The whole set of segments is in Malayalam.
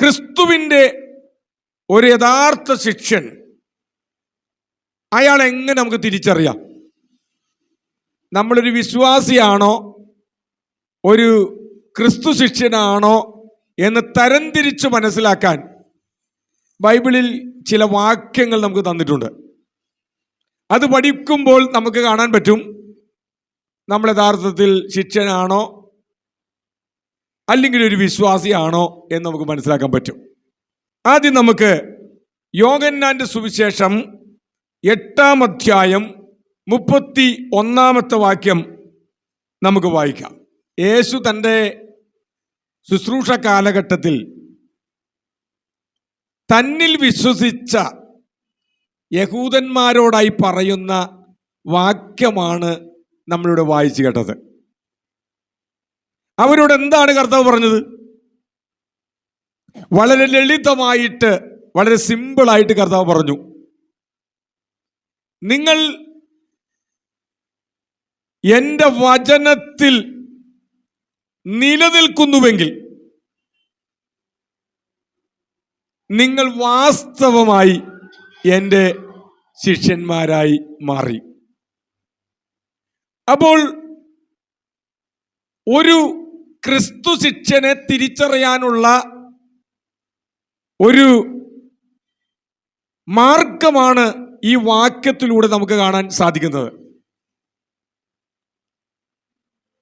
ക്രിസ്തുവിന്റെ ഒരു യഥാർത്ഥ ശിക്ഷൻ. അയാൾ എങ്ങനെ നമുക്ക് തിരിച്ചറിയാം? നമ്മളൊരു വിശ്വാസിയാണോ? ഒരു ക്രിസ്തു ശിഷ്യനാണോ? എന്ന് തരംതിരിച്ച് മനസ്സിലാക്കാൻ ബൈബിളിൽ ചില വാക്യങ്ങൾ നമുക്ക് തന്നിട്ടുണ്ട്. അത് പഠിക്കുമ്പോൾ നമുക്ക് കാണാൻ പറ്റും. നമ്മൾ യഥാർത്ഥത്തിൽ ശിഷ്യനാണോ അല്ലെങ്കിൽ ഒരു വിശ്വാസിയാണോ എന്ന് നമുക്ക് മനസ്സിലാക്കാൻ പറ്റും. ആദ്യം നമുക്ക് യോഗന്നാന്റെ സുവിശേഷം എട്ടാം അധ്യായം മുപ്പത്തി ഒന്നാമത്തെ വാക്യം നമുക്ക് വായിക്കാം. യേശു തന്റെ ശുശ്രൂഷ കാലഘട്ടത്തിൽ തന്നിൽ വിശ്വസിച്ച യഹൂദന്മാരോടായി പറയുന്ന വാക്യമാണ് നമ്മളിവിടെ വായിച്ചു കേട്ടത്. അവരോട് എന്താണ് കർത്താവ് പറഞ്ഞത്? വളരെ ലളിതമായിട്ട് വളരെ സിമ്പിളായിട്ട് കർത്താവ് പറഞ്ഞു. നിങ്ങൾ എന്റെ വചനത്തിൽ നിലനിൽക്കുന്നുവെങ്കിൽ നിങ്ങൾ വാസ്തവമായി എന്റെ ശിഷ്യന്മാരായി മാറി. അപ്പോൾ ഒരു ക്രിസ്തു ശിക്ഷനെ തിരിച്ചറിയാനുള്ള ഒരു മാർഗമാണ് ഈ വാക്യത്തിലൂടെ നമുക്ക് കാണാൻ സാധിക്കുന്നത്.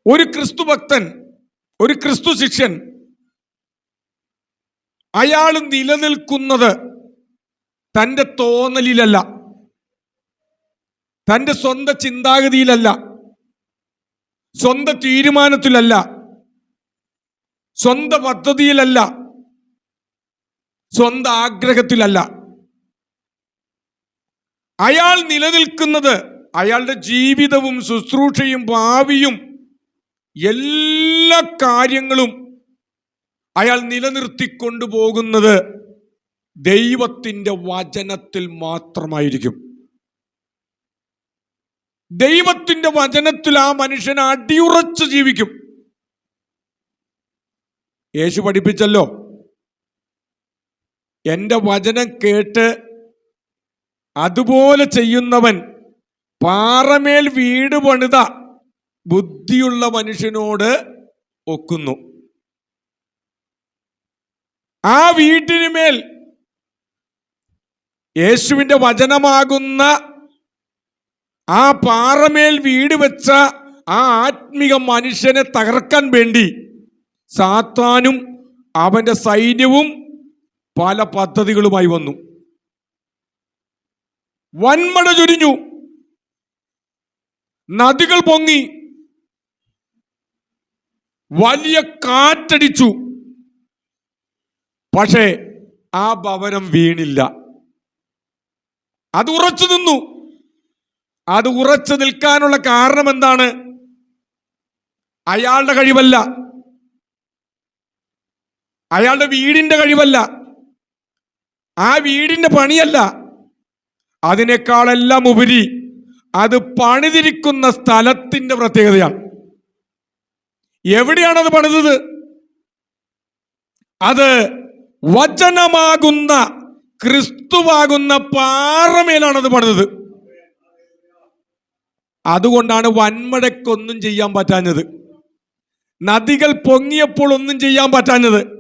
ഒരു ക്രിസ്തു ഭക്തൻ ഒരു ക്രിസ്തു ശിഷ്യൻ അയാൾ നിലനിൽക്കുന്നത് തന്റെ തോന്നലിലല്ല തന്റെ സ്വന്തം ചിന്താഗതിയിലല്ല സ്വന്തം തീരുമാനത്തിലല്ല സ്വന്തം പദ്ധതിയിലല്ല. സ്വന്തം ആഗ്രഹത്തിലല്ല. അയാൾ നിലനിൽക്കുന്നത് അയാളുടെ ജീവിതവും ശുശ്രൂഷയും ഭാവിയും എല്ലാ കാര്യങ്ങളും അയാൾ നിലനിർത്തിക്കൊണ്ടുപോകുന്നത് ദൈവത്തിന്റെ വചനത്തിൽ മാത്രമായിരിക്കും. ദൈവത്തിന്റെ വചനത്തിൽ ആ മനുഷ്യൻ അടിയുറച്ച് ജീവിക്കും. യേശു പഠിപ്പിച്ചല്ലോ. എന്റെ വചനം കേട്ട് അതുപോലെ ചെയ്യുന്നവൻ പാറമേൽ വീട് പണിത ബുദ്ധിയുള്ള മനുഷ്യനോട് ഒക്കുന്നു. ആ വീട്ടിന് മേൽ യേശുവിന്റെ വചനമാകുന്ന ആ പാറമേൽ വീട് വെച്ച ആ ആത്മിക മനുഷ്യനെ തകർക്കാൻ വേണ്ടി സാത്താനും അവന്റെ സൈന്യവും പല പദ്ധതികളുമായി വന്നു. വൻമഴ ചൊരിഞ്ഞു. നദികൾ പൊങ്ങി. വലിയ കാറ്റടിച്ചു. പക്ഷേ ആ ഭവനം വീണില്ല. അത് ഉറച്ചു നിന്നു. അത് ഉറച്ചു നിൽക്കാനുള്ള കാരണം എന്താണ്? അയാളുടെ കഴിവല്ല. അയാളുടെ വീടിന്റെ കഴിവല്ല. ആ വീടിന്റെ പണിയല്ല. അതിനേക്കാളെല്ലാം ഉപരി അത് പണിതിരിക്കുന്ന സ്ഥലത്തിന്റെ പ്രത്യേകതയാണ്. എവിടെയാണ് അത് പണിതത്? അത് വചനമാകുന്ന ക്രിസ്തുവാകുന്ന പാറമേലാണ് അത് പണിതത്. അതുകൊണ്ടാണ് വന്മഴയ്ക്കൊന്നും ചെയ്യാൻ പറ്റാഞ്ഞത്. നദികൾ പൊങ്ങിയപ്പോൾ ഒന്നും ചെയ്യാൻ പറ്റാഞ്ഞത്.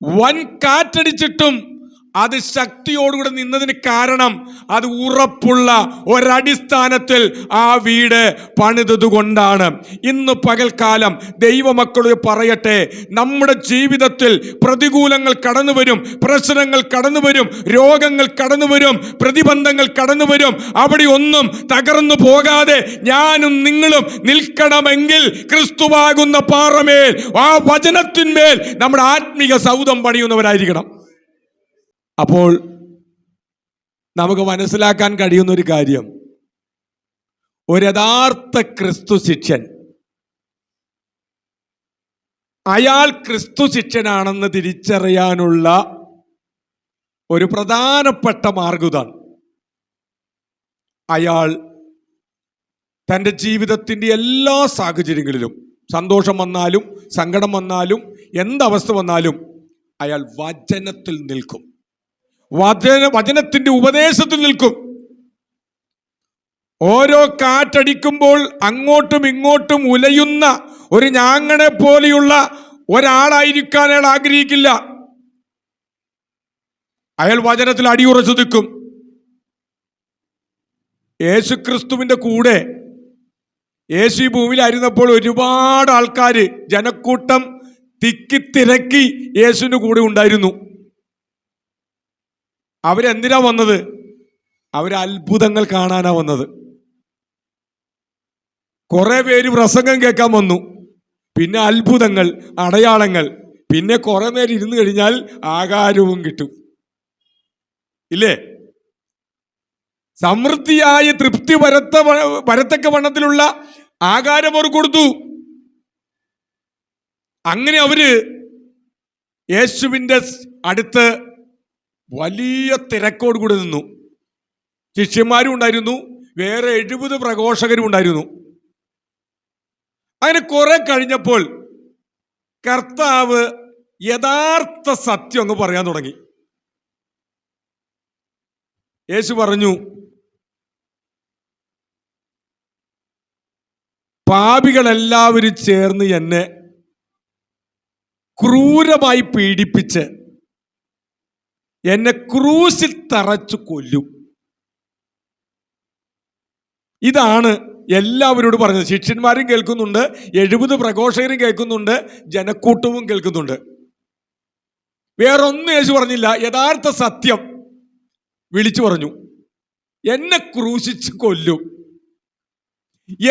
വൻ കാറ്റടിച്ചിട്ടും അത് ശക്തിയോടുകൂടെ നിന്നതിന് കാരണം അത് ഉറപ്പുള്ള ഒരടിസ്ഥാനത്തിൽ ആ വീട് പണിതതുകൊണ്ടാണ്. ഇന്ന് പകൽക്കാലം ദൈവമക്കളോട് പറയട്ടെ. നമ്മുടെ ജീവിതത്തിൽ പ്രതികൂലങ്ങൾ കടന്നു വരും പ്രശ്നങ്ങൾ കടന്നു വരും രോഗങ്ങൾ കടന്നു വരും പ്രതിബന്ധങ്ങൾ കടന്നു വരും. അവിടെ ഒന്നും തകർന്നു പോകാതെ ഞാനും നിങ്ങളും നിൽക്കണമെങ്കിൽ ക്രിസ്തുവാകുന്ന പാറമേൽ ആ വചനത്തിന്മേൽ നമ്മുടെ ആത്മീക സൗധം പണിയുന്നവരായിരിക്കണം. അപ്പോൾ നമുക്ക് മനസ്സിലാക്കാൻ കഴിയുന്ന ഒരു കാര്യം. ഒരു യഥാർത്ഥ ക്രിസ്തു ശിക്ഷൻ അയാൾ ക്രിസ്തു ശിക്ഷനാണെന്ന് തിരിച്ചറിയാനുള്ള ഒരു പ്രധാനപ്പെട്ട മാർഗതാണ്. അയാൾ തന്റെ ജീവിതത്തിന്റെ എല്ലാ സാഹചര്യങ്ങളിലും സന്തോഷം വന്നാലും സങ്കടം വന്നാലും എന്തവസ്ഥ വന്നാലും അയാൾ വചനത്തിൽ നിൽക്കും. വചന വചനത്തിന്റെ ഉപദേശത്തിൽ നിൽക്കും. ഓരോ കാറ്റടിക്കുമ്പോൾ അങ്ങോട്ടും ഇങ്ങോട്ടും ഉലയുന്ന ഒരു ഞാങ്ങണെ പോലെയുള്ള ഒരാളായിരിക്കാൻ അയാൾ ആഗ്രഹിക്കില്ല. അയാൾ വചനത്തിൽ അടിയുറച്ചു നിൽക്കും. യേശുക്രിസ്തുവിന്റെ കൂടെ യേശു ഭൂമിയിലായിരുന്നപ്പോൾ ഒരുപാട് ആൾക്കാർ ജനക്കൂട്ടം തിക്കി തിരക്കി യേശുവിന്റെ കൂടെ ഉണ്ടായിരുന്നു. അവരെന്തിനാ വന്നത്? അവർ അത്ഭുതങ്ങൾ കാണാനാ വന്നത്. കുറെ പേര് പ്രസംഗം കേൾക്കാൻ വന്നു. പിന്നെ അത്ഭുതങ്ങൾ അടയാളങ്ങൾ. പിന്നെ കുറെ നേരം ഇരുന്ന് കഴിഞ്ഞാൽ ആകാരവും കിട്ടും. ഇല്ലേ? സമൃദ്ധിയായ തൃപ്തി വരത്ത വരത്തക്ക വണ്ണത്തിലുള്ള ആകാരം അവർ കൊടുത്തു. അങ്ങനെ അവർ യേശുവിന്റെ അടുത്ത് വലിയ തിരക്കോട് കൂടി നിന്നു. ശിഷ്യന്മാരും ഉണ്ടായിരുന്നു. വേറെ എഴുപത് പ്രഘോഷകരും ഉണ്ടായിരുന്നു. അങ്ങനെ കുറെ കഴിഞ്ഞപ്പോൾ കർത്താവ് യഥാർത്ഥ സത്യം അങ്ങ് പറയാൻ തുടങ്ങി. യേശു പറഞ്ഞു പാപികളെല്ലാവരും ചേർന്ന് എന്നെ ക്രൂരമായി പീഡിപ്പിച്ച് എന്നെ ക്രൂശിൽ തറച്ചു കൊല്ലും. ഇതാണ് എല്ലാവരോടും പറഞ്ഞത്. ശിഷ്യന്മാരും കേൾക്കുന്നുണ്ട് എഴുപത് പ്രഘോഷകരും കേൾക്കുന്നുണ്ട് ജനക്കൂട്ടവും കേൾക്കുന്നുണ്ട്. വേറൊന്നും യേശു പറഞ്ഞില്ല. യഥാർത്ഥ സത്യം വിളിച്ചു പറഞ്ഞു. എന്നെ ക്രൂശിച്ച് കൊല്ലും.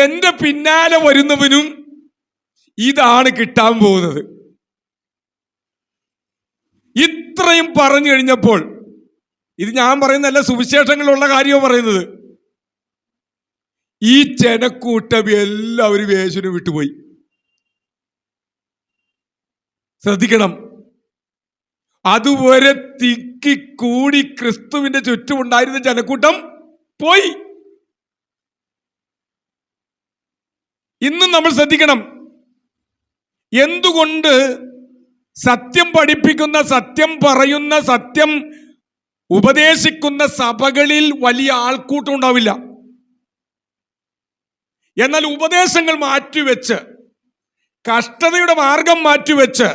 എന്റെ പിന്നാലെ വരുന്നവനും ഇതാണ് കിട്ടാൻ പോകുന്നത്. ഇത്രയും പറഞ്ഞു കഴിഞ്ഞപ്പോൾ ഇത് ഞാൻ പറയുന്നതല്ല സുവിശേഷങ്ങളുള്ള കാര്യമാണ് പറയുന്നത്. ഈ ജനക്കൂട്ടം എല്ലാവരും യേശുവിനെ വിട്ടുപോയി. ശ്രദ്ധിക്കണം. അതുവരെ തിക്കി കൂടി ക്രിസ്തുവിന്റെ ചുറ്റുമുണ്ടായിരുന്ന ജനക്കൂട്ടം പോയി. ഇന്നും നമ്മൾ ശ്രദ്ധിക്കണം. എന്തുകൊണ്ട് സത്യം പഠിപ്പിക്കുന്ന സത്യം പറയുന്ന സത്യം ഉപദേശിക്കുന്ന സഭകളിൽ വലിയ ആൾക്കൂട്ടം ഉണ്ടാവില്ല. എന്നാൽ ഉപദേശങ്ങൾ മാറ്റിവെച്ച് കഷ്ടതയുടെ മാർഗം മാറ്റിവെച്ച്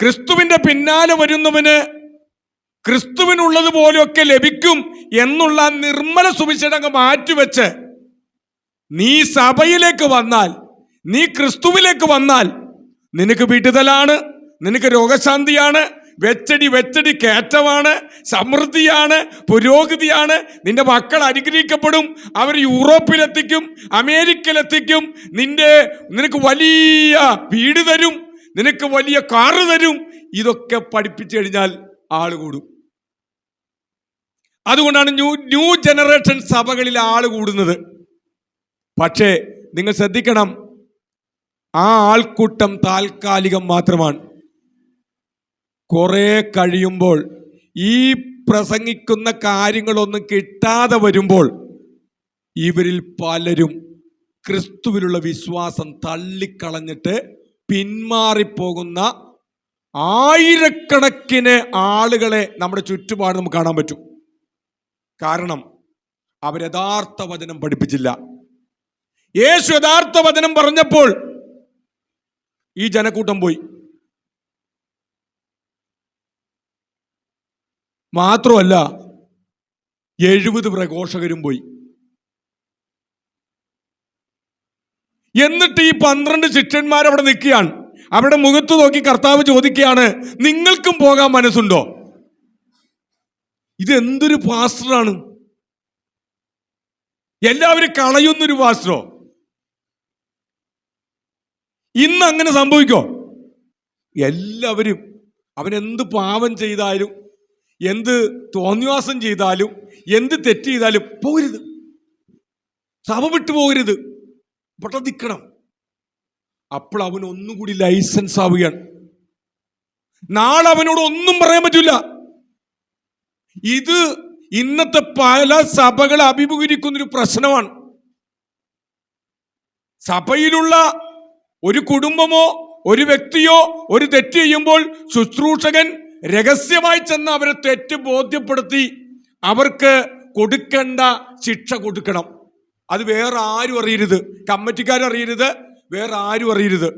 ക്രിസ്തുവിന്റെ പിന്നാലെ വരുന്നവന് ക്രിസ്തുവിനുള്ളതുപോലെയൊക്കെ ലഭിക്കും എന്നുള്ള നിർമ്മല സുവിശേഷങ്ങൾ മാറ്റിവെച്ച് നീ സഭയിലേക്ക് വന്നാൽ നീ ക്രിസ്തുവിലേക്ക് വന്നാൽ നിനക്ക് വിടുതലാണ് നിനക്ക് രോഗശാന്തിയാണ് വെച്ചടി വെച്ചടി കയറ്റമാണ് സമൃദ്ധിയാണ് പുരോഗതിയാണ്. നിന്റെ മക്കൾ അനുഗ്രഹിക്കപ്പെടും അവർ യൂറോപ്പിലെത്തിക്കും അമേരിക്കയിലെത്തിക്കും. നിന്റെ നിനക്ക് വലിയ വീട് തരും നിനക്ക് വലിയ കാറ് തരും. ഇതൊക്കെ പഠിപ്പിച്ചു കഴിഞ്ഞാൽ ആൾ കൂടും. അതുകൊണ്ടാണ് ന്യൂ ന്യൂ ജനറേഷൻ സഭകളിൽ ആൾ കൂടുന്നത്. പക്ഷേ നിങ്ങൾ ശ്രദ്ധിക്കണം ആ ആൾക്കൂട്ടം താൽക്കാലികം മാത്രമാണ്. കുറെ കഴിയുമ്പോൾ ഈ പ്രസംഗിക്കുന്ന കാര്യങ്ങളൊന്നും കിട്ടാതെ വരുമ്പോൾ ഇവരിൽ പലരും ക്രിസ്തുവിലുള്ള വിശ്വാസം തള്ളിക്കളഞ്ഞിട്ട് പിന്മാറിപ്പോകുന്ന ആയിരക്കണക്കിന് ആളുകളെ നമ്മുടെ ചുറ്റുപാട് നമുക്ക് കാണാൻ പറ്റും. കാരണം അവർ യഥാർത്ഥ വചനം പഠിപ്പിച്ചില്ല. യേശു യഥാർത്ഥ വചനം പറഞ്ഞപ്പോൾ ഈ ജനക്കൂട്ടം പോയി. മാത്രമല്ല എഴുപത് പ്രഘോഷകരും പോയി. എന്നിട്ട് ഈ പന്ത്രണ്ട് ശിഷ്യന്മാർ അവിടെ നിൽക്കുകയാണ്. അവിടെ മുഖത്ത് നോക്കി കർത്താവ് ചോദിക്കുകയാണ് നിങ്ങൾക്കും പോകാൻ മനസ്സുണ്ടോ? ഇത് എന്തൊരു പാസ്റ്ററാണ്. എല്ലാവരും കളയുന്നൊരു പാസ്റ്ററോ? ഇന്ന് അങ്ങനെ സംഭവിക്കോ? എല്ലാവരും അവൻ എന്ത് പാപം ചെയ്താലും എന്ത് തോന്നിവാസം ചെയ്താലും എന്ത് തെറ്റ് ചെയ്താലും പോകരുത്. സഭ വിട്ടു പോകരുത്. ഇവിടെ നിൽക്കണം അപ്പോൾ അവൻ ഒന്നുകൂടി ലൈസൻസ് ആവുകയാണ്. നാളെ അവനോട് ഒന്നും പറയാൻ പറ്റില്ല. ഇത് ഇന്നത്തെ പല സഭകൾ അഭിമുഖീകരിക്കുന്ന ഒരു പ്രശ്നമാണ്. സഭയിലുള്ള ഒരു കുടുംബമോ ഒരു വ്യക്തിയോ ഒരു തെറ്റ് ചെയ്യുമ്പോൾ ശുശ്രൂഷകൻ രഹസ്യമായി ചെന്ന് അവരെ തെറ്റ് ബോധ്യപ്പെടുത്തി അവർക്ക് കൊടുക്കേണ്ട ശിക്ഷ കൊടുക്കണം. അത് വേറെ ആരും അറിയരുത്. കമ്മിറ്റിക്കാരറിയരുത് വേറെ ആരും അറിയരുത്.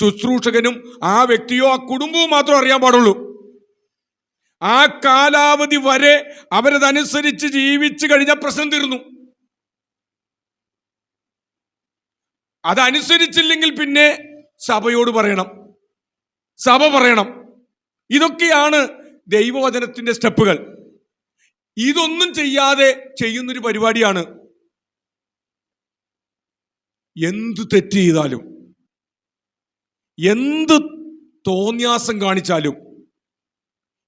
ശുശ്രൂഷകനും ആ വ്യക്തിയോ ആ കുടുംബവും മാത്രം അറിയാൻ പാടുള്ളൂ. ആ കാലാവധി വരെ അവരതനുസരിച്ച് ജീവിച്ചു കഴിഞ്ഞ പ്രശ്നം തീർന്നു. അതനുസരിച്ചില്ലെങ്കിൽ പിന്നെ സഭയോട് പറയണം. സഭ പറയണം. ഇതൊക്കെയാണ് ദൈവവചനത്തിന്റെ സ്റ്റെപ്പുകൾ. ഇതൊന്നും ചെയ്യാതെ ചെയ്യുന്നൊരു പരിപാടിയാണ്. എന്ത് തെറ്റ് ചെയ്താലും എന്ത് തോന്യാസം കാണിച്ചാലും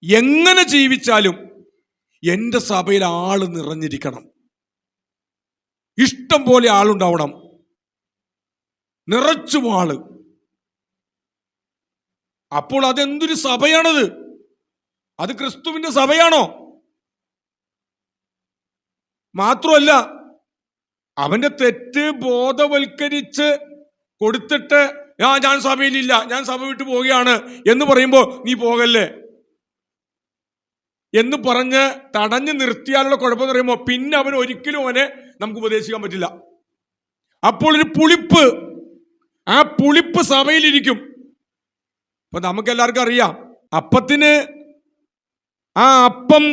എങ്ങനെ ജീവിച്ചാലും എന്റെ സഭയിൽ ആൾ നിറഞ്ഞിരിക്കണം. ഇഷ്ടം പോലെ ആളുണ്ടാവണം. നിറച്ചും വാൾ അപ്പോൾ അതെന്തൊരു സഭയാണത്? അത് ക്രിസ്തുവിന്റെ സഭയാണോ? മാത്രമല്ല അവന്റെ തെറ്റ് ബോധവൽക്കരിച്ച് കൊടുത്തിട്ട് ആ ഞാൻ സഭയിലില്ല ഞാൻ സഭ വിട്ട് പോവുകയാണ് എന്ന് പറയുമ്പോൾ നീ പോകല്ലേ? എന്ന് പറഞ്ഞ് തടഞ്ഞു നിർത്തിയാലുള്ള കുഴപ്പമെന്ന് പറയുമ്പോൾ പിന്നെ അവൻ ഒരിക്കലും അവനെ നമുക്ക് ഉപദേശിക്കാൻ പറ്റില്ല. അപ്പോൾ ഒരു പുളിപ്പ് ആ പുളിപ്പ് സഭയിലിരിക്കും. അപ്പൊ നമുക്ക് എല്ലാവർക്കും അറിയാം അപ്പത്തിന് ആ അപ്പം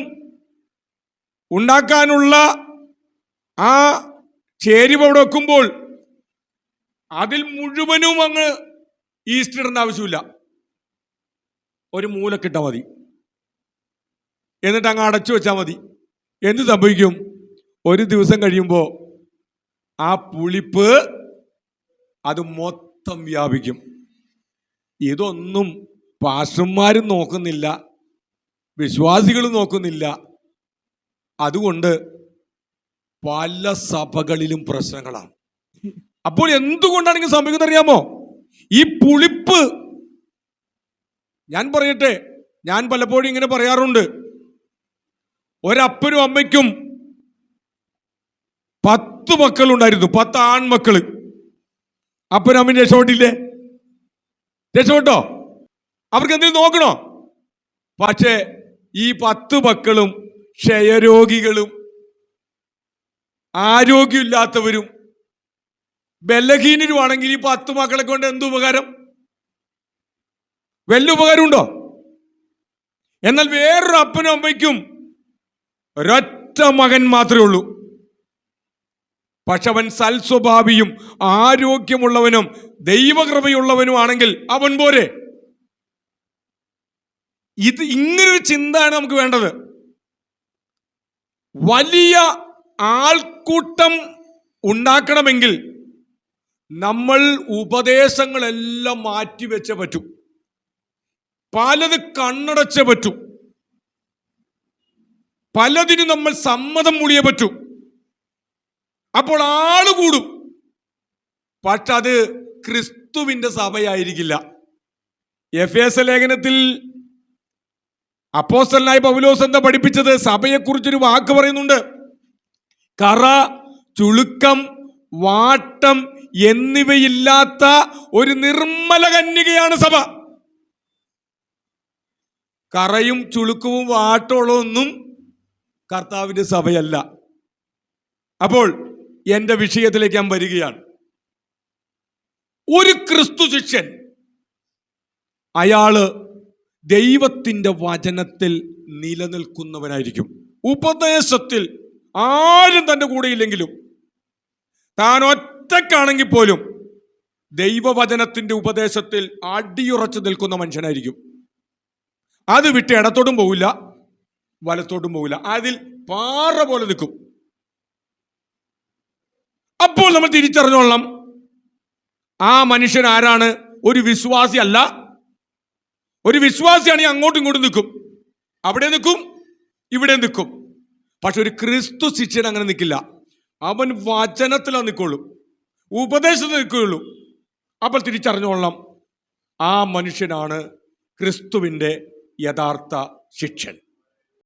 ഉണ്ടാക്കാനുള്ള ആ ചേരുവ അവിടെ വെക്കുമ്പോൾ അതിൽ മുഴുവനും അങ്ങ് ഈസ്റ്റ് ഇടേണ്ട ആവശ്യമില്ല. ഒരു മൂലക്കിട്ടാൽ മതി. എന്നിട്ട് അങ്ങ് അടച്ചു വെച്ചാൽ മതി. എന്ത് സംഭവിക്കും? ഒരു ദിവസം കഴിയുമ്പോൾ ആ പുളിപ്പ് അത് മൊത്തം വ്യാപിക്കും. ഇതൊന്നും പാഷന്മാരും നോക്കുന്നില്ല വിശ്വാസികളും നോക്കുന്നില്ല. അതുകൊണ്ട് പല സഭകളിലും പ്രശ്നങ്ങളാണ്. അപ്പോൾ എന്തുകൊണ്ടാണ് ഇങ്ങനെ സംഭവിക്കുന്നത് അറിയാമോ? ഈ പുളിപ്പ്. ഞാൻ പറയട്ടെ ഞാൻ പലപ്പോഴും ഇങ്ങനെ പറയാറുണ്ട്. ഒരപ്പനും അമ്മയ്ക്കും പത്ത് മക്കളുണ്ടായിരുന്നു പത്ത് ആൺമക്കൾ അപ്പനും അമ്മയും രക്ഷപ്പെട്ടില്ലേ? രക്ഷപ്പെട്ടോ? അവർക്ക് എന്തെങ്കിലും നോക്കണോ? പക്ഷേ ഈ പത്ത് മക്കളും ക്ഷയരോഗികളും ആരോഗ്യമില്ലാത്തവരും ബലഹീനരുമാണെങ്കിൽ ഈ പത്ത് മക്കളെ കൊണ്ട് എന്ത് ഉപകാരം? വലിയ ഉപകാരമുണ്ടോ? എന്നാൽ വേറൊരു അപ്പനും അമ്മയ്ക്കും ഒരൊറ്റ മകൻ മാത്രമേ ഉള്ളൂ. പക്ഷെ അവൻ സൽസ്വഭാവിയും ആരോഗ്യമുള്ളവനും ദൈവകൃപയുള്ളവനുമാണെങ്കിൽ അവൻ പോരെ. ഇത് ഇങ്ങനൊരു ചിന്തയാണ് നമുക്ക് വേണ്ടത്. വലിയ ആൾക്കൂട്ടം ഉണ്ടാക്കണമെങ്കിൽ നമ്മൾ ഉപദേശങ്ങളെല്ലാം മാറ്റിവെച്ചേ പറ്റൂ. പലത് കണ്ണടച്ചേ പറ്റൂ. പലതിനും നമ്മൾ സമ്മതം മൂളിയേ പറ്റൂ. അപ്പോൾ ആൾ കൂടും. പക്ഷെ അത് ക്രിസ്തുവിന്റെ സഭയായിരിക്കില്ല. എഫ് എസ് ലേഖനത്തിൽ അപ്പോസ്റ്റലായ പൗലോസ് എന്താ പഠിപ്പിച്ചത്? സഭയെക്കുറിച്ചൊരു വാക്ക് പറയുന്നുണ്ട്. കറ ചുളുക്കം വാട്ടം എന്നിവയില്ലാത്ത ഒരു നിർമ്മല കന്യകയാണ് സഭ. കറയും ചുളുക്കവും വാട്ടമുള്ളതൊന്നും കർത്താവിന്റെ സഭയല്ല. അപ്പോൾ എന്റെ വിഷയത്തിലേക്ക് ഞാൻ വരികയാണ്. ഒരു ക്രിസ്തു ശിഷ്യൻ അയാൾ ദൈവത്തിന്റെ വചനത്തിൽ നിലനിൽക്കുന്നവനായിരിക്കും. ഉപദേശത്തിൽ ആരും തന്റെ കൂടെയില്ലെങ്കിലും താൻ ഒറ്റക്കാണെങ്കിൽ പോലും ദൈവവചനത്തിന്റെ ഉപദേശത്തിൽ അടിയുറച്ചു നിൽക്കുന്ന മനുഷ്യനായിരിക്കും. അത് വിട്ട് ഇടത്തോട്ടും പോവില്ല വലത്തോട്ടും പോവില്ല. അതിൽ പാറ പോലെ നിൽക്കും. അപ്പോൾ നമ്മൾ തിരിച്ചറിഞ്ഞോളണം. ആ മനുഷ്യൻ ആരാണ്? ഒരു വിശ്വാസി അല്ല. ഒരു വിശ്വാസിയാണെങ്കിൽ അങ്ങോട്ടും ഇങ്ങോട്ടും നിൽക്കും. അവിടെ നിൽക്കും ഇവിടെ നിൽക്കും. പക്ഷെ ഒരു ക്രിസ്തു ശിഷ്യൻ അങ്ങനെ നിൽക്കില്ല. അവൻ വചനത്തിലാണ് നിൽക്കുള്ളൂ. ഉപദേശത്തിൽ നിൽക്കുകയുള്ളൂ അപ്പോൾ തിരിച്ചറിഞ്ഞോളണം. ആ മനുഷ്യനാണ് ക്രിസ്തുവിന്റെ യഥാർത്ഥ ശിഷ്യൻ.